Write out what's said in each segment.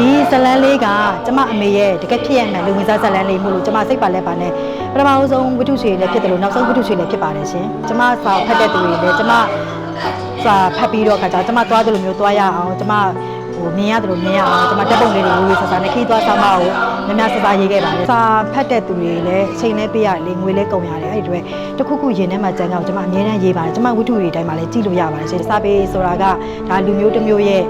ဒီဇလန်းလေးကကျမအမေရဲ့တကယ်ဖြစ်ရမှန်လူဝင်စားဇလန်းလေးမို့လို့ကျမစိတ်ပါလက်ပါနဲ့ပထမအဆုံးဝိတုချေလည်းဖြစ်တယ်လို့နောက်ဆုံးဝိတုချေလည်းဖြစ်ပါတယ်ရှင်ကျမစာဖတ်တဲ့သူတွေလည်းကျမစာဖတ်ပြီးတော့ခါကျကျမသွားတယ်လို့မျိုးသွားရအောင်ကျမဟိုမြင်ရတယ်လို့မြင်ရအောင်ကျမတက်ပုံလေးတွေဝေးဝေးဆဆနဲ့ခီးသွားဆောင်မအောင်များများဆဆရေးခဲ့ပါတယ်စာဖတ်တဲ့သူတွေလည်းအချိန်လည်းပေးရတယ်လေငွေလည်းကုန်ရတယ်အဲ့ဒီအတွက်တစ်ခုခုရင်ထဲမှာကြံကြအောင်ကျမအမြဲတမ်းရေးပါတယ်ကျမဝိတုတွေတိုင်းမှာလည်းကြည့်လို့ရပါတယ်ရှင်စာပေဆိုတာကဒါလူမျိုးတစ်မျိုးရဲ့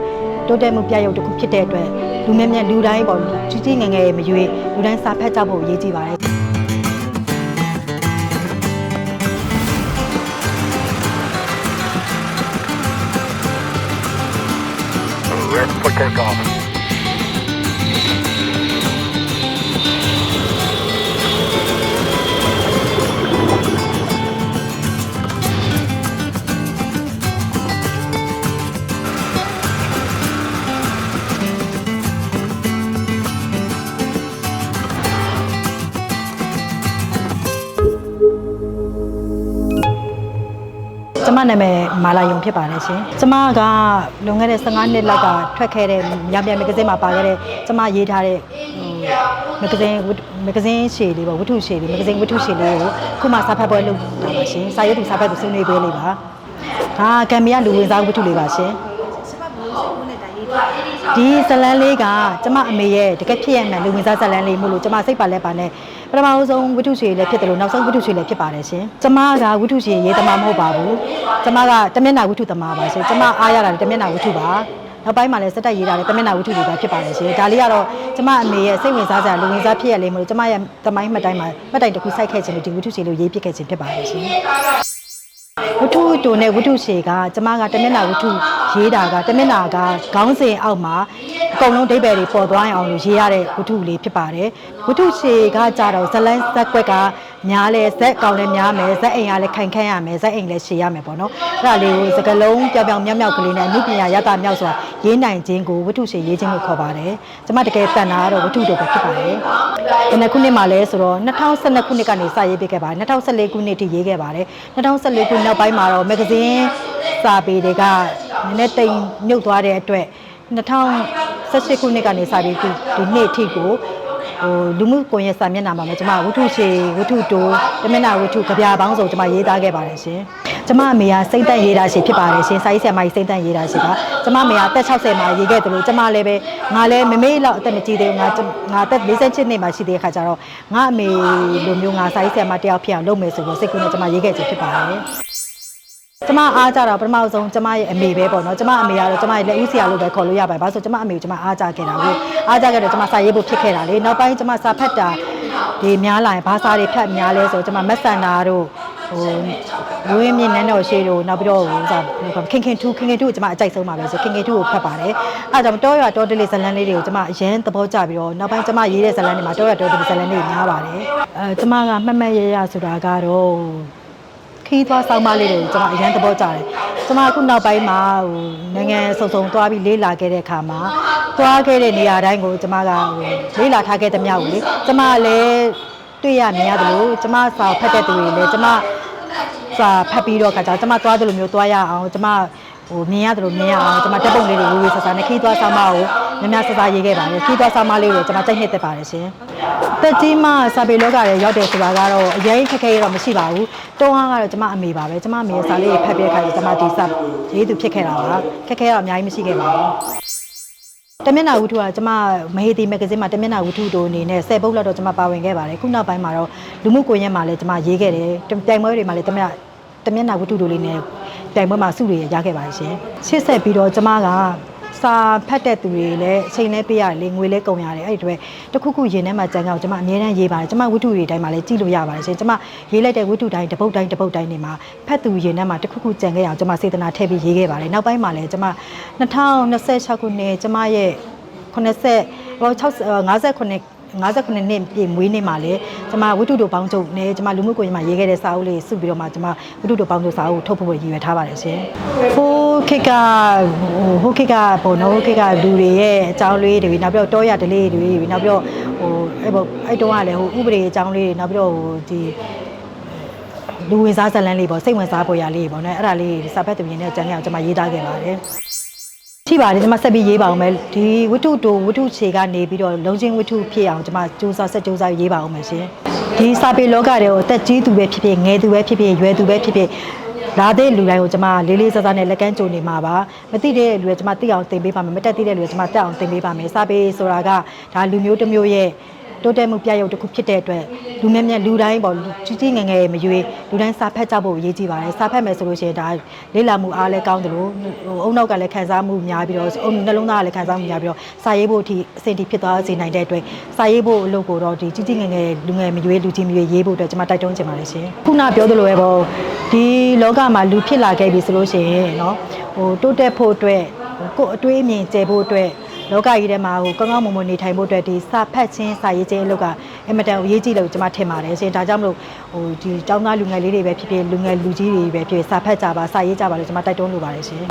တိုးတက်မှုပြရုပ်တစ်ခုဖြစ်တဲ့အတွက်လူမြတ်မြတ်လူတိုင်းပေါ့ကြီးကြီးငယ်ငယ်မရွေးလူတိုင်းစာဖတ်ကြဖို့အရေးကြီးပါတယ် Ready for takeoff. ကျမနာမည်မာလာယုံဖြစ်ပါတယ်ရှင်ကျမကလွန်ခဲ့တဲ့15နှစ်လောက်ကထွက်ခဲ့တဲ့ရပြန်မဂ္ဂဇင်းမှာပါခဲ့တဲ့ကျမရေးထားတဲ့ဟိုမဂ္ဂဇင်းမဂ္ဂဇင်းရှည်လေးပေါ့ဝတ္ထုရှည်လေးမဂ္ဂဇင်းဝတ္ထုရှည်လေးကိုခုမှစာဖတ်ပွဲလုပ်တာပါရှင်စာရေးသူစာဖတ်သူဆွေးနွေးပေးလေးပါဒါကံမရလူဝင်စားဝတ္ထုလေးပါရှင် ဒီဇလန်းလေးကကျမအမေရဲ့တကယ်ဖြစ်ရမှန်လူဝင်စားဇလန်းလေးမို့လို့ကျမစိတ်ပါလက်ပါနဲ့ပထမအဆုံးဝိတုချေလည်းဖြစ်တယ်လို့နောက်ဆုံးဝိတုချေလည်းဖြစ်ပါတယ်ရှင်ကျမကဝိတုချေရေးသမားမဟုတ်ပါဘူးကျမကတမျက်နှာဝိတုသမားပါရှင်ကျမအားရတာလည်းတမျက်နှာဝိတုပါနောက်ပိုင်းမှာလည်းစက်တက်ရေးတာလည်းတမျက်နှာဝိတုတွေပါဖြစ်ပါတယ်ရှင်ဒါလေးကတော့ကျမအမေရဲ့စိတ်ဝင်စားစရာလူဝင်စားဖြစ်ရလေးမို့လို့ကျမရဲ့သမိုင်းမှတ်တိုင်းမှာမှတ်တိုင်တစ်ခုစိုက်ခဲ့ခြင်းလို့ဒီဝိတုချေလို့ရေးပြခဲ့ခြင်းဖြစ်ပါတယ်ရှင်ဝတ္ထုတိုနဲ့ဝတ္ထုရှည်ကကျမကတမျက်နှာဝတ္ထု ရေးတာကတမျက်နှာကခေါင်းစဉ်အောက်မှာအကုန်လုံးဒိဗယ်တွေပေါ်သွားအောင်လို့ရေးရတဲ့ဝတ္ထုလေးဖြစ်ပါတယ်ဝတ္ထုရှည်ကကြတော့ဇလန်းဇက်ကွက်က များလဲဇက်ကောင်လည်းများမယ်ဇက်အိမ်ကလည်းခိုင်ခန့်ရမယ်ဇက်အိမ်လည်းရှည်ရမယ်ပေါ့နော်အဲ့ဒါလေးကိုစကလုံးပြောင်ပြောင်မြောက်မြောက်ကလေးနဲ့အမှုပညာရတာမြောက်ဆိုတာရေးနိုင်ခြင်းကိုဝတ္ထုရှည်ရေးခြင်းလို့ခေါ်ပါတယ်ကျမတကယ်တန်တာကတော့ဝတ္ထုတိုပဲဖြစ်ပါတယ်ဒီနှစ်ခုနှစ်မှာလဲဆိုတော့2012ခုနှစ်ကနေစရေးပေးခဲ့ပါတယ်2014ခုနှစ်ထိရေးခဲ့ပါတယ်2014ခုနောက်ပိုင်းမှာတော့မဂ္ဂဇင်းစာပေတွေကနည်းနည်းတိမ်မြုပ်သွားတဲ့အတွက်2018ခုနှစ်ကနေစပြီးဒီဒီနှစ်အထိကို ဟိုလူမှုကွန်ရက်စာမျက်နှာမှာမှကျွန်မဝတ္ထုရှည်ဝတ္ထုတိုးတမက်နာဝတ္ထုကြပြပေါင်းစုံကျွန်မရေးသားခဲ့ပါတယ်ရှင်ကျွန်မအမေကစိတ်တက်ရေးတာရှင်ဖြစ်ပါတယ်ရှင်စာရေးဆရာမကြီးစိတ်တက်ရေးတာရှင်ပါကျွန်မအမေကအသက်60မှာရေးခဲ့တယ်လို့ကျွန်မလည်းပဲငါလည်းမမေ့လောက်အသက်မကြီးသေးဘူးငါငါအသက်48နှစ်မှာရှိသေးတဲ့ခါကျတော့ငါအမေလိုမျိုးငါစာရေးဆရာမတယောက်ဖြစ်အောင်လုပ်မယ်ဆိုတော့စိတ်ကူးနဲ့ကျွန်မရေးခဲ့ခြင်းဖြစ်ပါတယ်ကျမအားကြတော့ပထမဆုံးကျမရဲ့အမေပဲပေါ့နော်ကျမအမေကတော့ကျမရဲ့လက်ဦးဆရာလို့ပဲခေါ်လို့ရပါတယ်ဘာလို့ဆိုကျမအမေကိုကျမအားကြခဲ့တာကို အားကြခဲ့တော့ကျမစာရေးဖို့ဖြစ်ခဲ့တာလေနောက်ပိုင်းကျမစာဖတ်တာဒီများလာရင်ဘာစာတွေဖတ်များလဲဆိုကျမမက်ဆန်နာတို့ဟိုဝင်းမြင့်နန်းတော်ရှိတို့နောက်ပြီးတော့ဟိုစာခင်ခင်ထူးခင်ခင်ထူးကိုကျမအကြိုက်ဆုံးပါပဲဆိုခင်ခင်ထူးကိုဖတ်ပါတယ်အဲဒါကြောင့်တောရွာတောတလေးဇလန်းလေးတွေကိုကျမအရင်သဘောကျပြီးတော့နောက်ပိုင်းကျမရေးတဲ့ဇလန်းတွေမှာတောရွာတောတလေးဇလန်းလေးများပါတယ်အဲကျမကမှတ်မှတ်ရရဆိုတာကတော့ ခီးသွားဆောင်မလေးတွေကိုကျွန်မအရန်သဘောကျတယ်။ကျွန်မအခုနောက်ပိုင်းမှာဟိုနိုင်ငံစုံစုံသွားပြီးလေးလာခဲ့တဲ့အခါမှာသွားခဲ့တဲ့နေရာတိုင်းကိုကျွန်မကဟိုလေးလာထားခဲ့တဲ့မြောက်ကိုလေကျွန်မလည်းတွေ့ရမြင်ရတယ်လို့ကျွန်မစာဖတ်တဲ့သူတွေလည်းကျွန်မစာဖတ်ပြီးတော့ခါကျကျွန်မသွားတယ်လို့မျိုးသွားရအောင်ကျွန်မ ဟိုမြင်ရတယ်လို့မြင်ရအောင်ကျွန်မတက်ပုံလေးတွေဝေးဝေးဆဆနဲ့ခီးသွားဆောင်မကိုများများဆဆရေးခဲ့ပါတယ်ခီးသွားဆောင်မလေးကိုကျွန်မကြိုက်နှစ်သက်ပါတယ်ရှင်။တက်ကြီးမှစာပေလောကရဲ့ရောက်တယ်ဆိုတာကတော့အရင်ခက်ခဲရတော့မရှိပါဘူး။တုံးဟာကတော့ကျွန်မအမေပါပဲကျွန်မအမေရဲ့စာလေးကိုဖတ်ပြတဲ့အခါကျကျွန်မဒီစာရေးသူဖြစ်ခဲ့တာပါ။ခက်ခဲတော့အများကြီးမရှိခဲ့ပါဘူး။တမျက်နှာဝတ္ထုကကျွန်မမဟေတီမဂ္ဂဇင်းမှာတမျက်နှာဝတ္ထုတို့အနေနဲ့10ပုတ်လောက်တော့ကျွန်မပါဝင်ခဲ့ပါတယ်ခုနောက်ပိုင်းမှာတော့လူမှုကွန်ရက်မှာလည်းကျွန်မရေးခဲ့တယ်တိုင်ပွဲတွေမှာလည်းတမျက် တမျက်နှာဝတ္ထုတို့လေးနဲ့တိုင်ပွဲမှာစုတွေရခဲ့ပါတယ်ရှင်ရှစ်ဆက်ပြီးတော့ကျွန်မကစာဖတ်တဲ့သူတွေလည်းအချိန်လည်းပေးရတယ်လေငွေလည်းကုန်ရတယ်အဲ့ဒီအတွက်တစ်ခုခုရင်ထဲမှာကြံကြအောင်ကျွန်မအများအားရေးပါတယ်ကျွန်မဝတ္ထုတွေတိုင်းမှာလည်းကြည့်လို့ရပါတယ်ရှင်ကျွန်မရေးလိုက်တဲ့ဝတ္ထုတိုင်းတစ်ပုတ်တိုင်းတစ်ပုတ်တိုင်းနေမှာဖတ်သူရင်ထဲမှာတစ်ခုခုကြံခဲ့အောင်ကျွန်မစေတနာထည့်ပြီးရေးခဲ့ပါတယ်နောက်ပိုင်းမှာလည်းကျွန်မ2026ခုနှစ်ကျွန်မရဲ့80ဟို60 59 59နှစ်ပြည့်မွေးနေ့မှာလေကျွန်မဝိတုတို့ပေါင်းချုပ်နဲ့ကျွန်မလူမှုကွန်ရက်မှာရေးခဲ့တဲ့စာအုပ်လေးစုပြီးတော့မှကျွန်မဝိတုတို့ပေါင်းချုပ်စာအုပ်ထုတ်ဖို့ရည်ရွယ်ထားပါတယ်ရှင်။ဟိုခေတ်ကဟိုခေတ်ကပေါ့နော်ဟိုခေတ်ကလူတွေရဲ့အကြောင်းလေးတွေနောက်ပြီးတော့တောရဒလေးတွေနောက်ပြီးတော့ဟိုအဲ့ပေါ့အဲ့တုန်းကလည်းဟိုဥပဒေအကြောင်းလေးတွေနောက်ပြီးတော့ဟိုဒီလူဝင်စားဇလန်းလေးပေါ့စိတ်ဝင်စားပေါ်ရလေးပေါ့နော်အဲ့ဒါလေးစာဖတ်သူရင်းနဲ့ကြံခဲ့အောင်ကျွန်မရေးသားခဲ့ပါတယ်။ ရှိပါတယ်ကျွန်မဆက်ပြီးရေးပါအောင်မယ်ဒီဝတ္ထုတူဝတ္ထုခြေကနေပြီးတော့လုံးချင်းဝတ္ထုဖြစ်အောင်ကျွန်မစူးစမ်းဆက်စူးစမ်းရေးပါအောင်မယ်ရှင်ဒီစာပေလောကတွေကိုအသက်ကြီးသူပဲဖြစ်ဖြစ်ငယ်သူပဲဖြစ်ဖြစ်ရွယ်သူပဲဖြစ်ဖြစ်လာတဲ့လူတိုင်းကိုကျွန်မလေးလေးစားစားနဲ့လက်ကမ်းကြိုနေမှာပါမသိတဲ့လူကကျွန်မသိအောင်သင်ပေးပါမယ်မတက်သိတဲ့လူကကျွန်မတက်အောင်သင်ပေးပါမယ်စာပေဆိုတာကဒါလူမျိုးတစ်မျိုးရဲ့ တိုးတက်မှုပြရုပ်တစ်ခုဖြစ်တဲ့အတွက်လူမြတ်မြတ်လူတိုင်းပေါ့ကြီးကြီးငယ်ငယ်မရွေးလူတိုင်းစာဖတ်ကြဖို့အရေးကြီးပါတယ်စာဖတ်မယ်ဆိုလို့ရှိရင်ဒါလေးလာမှုအားလည်းကောင်းတယ်လို့ဟိုအုံနောက်ကလည်းခံစားမှုများပြီးတော့အုံနှလုံးသားကလည်းခံစားမှုများပြီးတော့စာရေးဖို့အထိအဆင်တီဖြစ်သွားစေနိုင်တဲ့အတွက်စာရေးဖို့အလုပ်ကိုတော့ဒီကြီးကြီးငယ်ငယ်လူငယ်မရွေးလူကြီးမရွေးရေးဖို့အတွက်ကျွန်မတိုက်တွန်းချင်ပါတယ်ရှင်ခုနပြောသလိုပဲပေါ့ဒီလောကမှာလူဖြစ်လာခဲ့ပြီဆိုလို့ရှိရင်เนาะဟိုတိုးတက်ဖို့အတွက်ကိုယ်အတွေးအမြင်ကျယ်ဖို့အတွက် လောကကြီးထဲမှာဟိုကောင်းကောင်းမွန်မွန်နေထိုင်ဖို့အတွက်ဒီစာဖတ်ခြင်းစာရေးခြင်းအလုပ်ကအင်မတန်အရေးကြီးတယ်လို့ကျွန်မထင်ပါတယ်ရှင်ဒါကြောင့်မလို့ဟိုဒီတောင်းသားလူငယ်လေးတွေပဲဖြစ်ဖြစ်လူငယ်လူကြီးတွေပဲဖြစ်ဖြစ်စာဖတ်ကြပါစာရေးကြပါလို့ကျွန်မတိုက်တွန်းလိုပါတယ်ရှင်